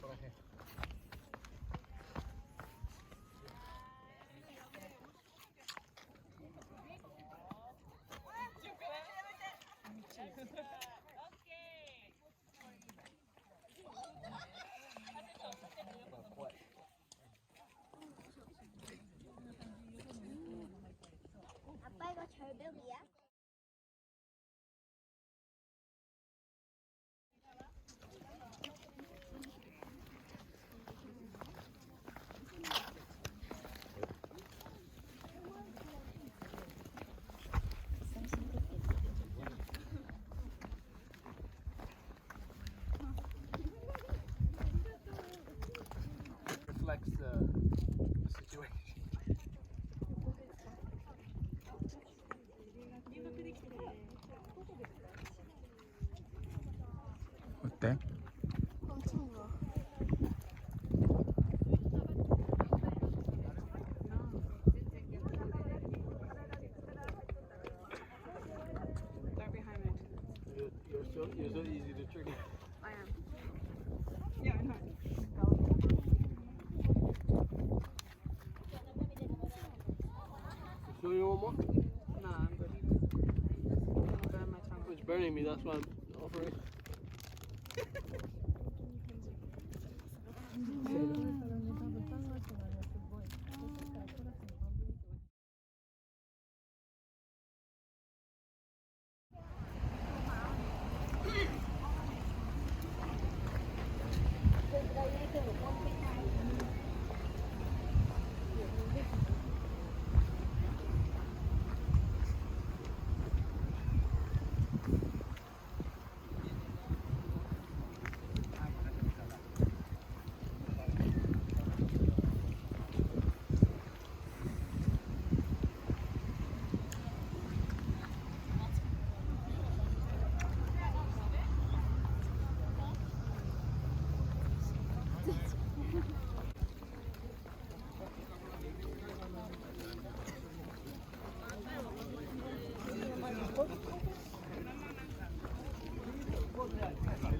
por here. burning me, that's why I'm offering.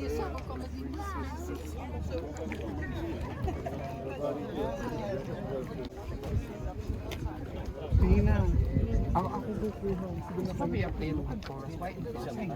Nina, ako ako kukuha. Sige na kami ang kayo ng forest. Why? Isang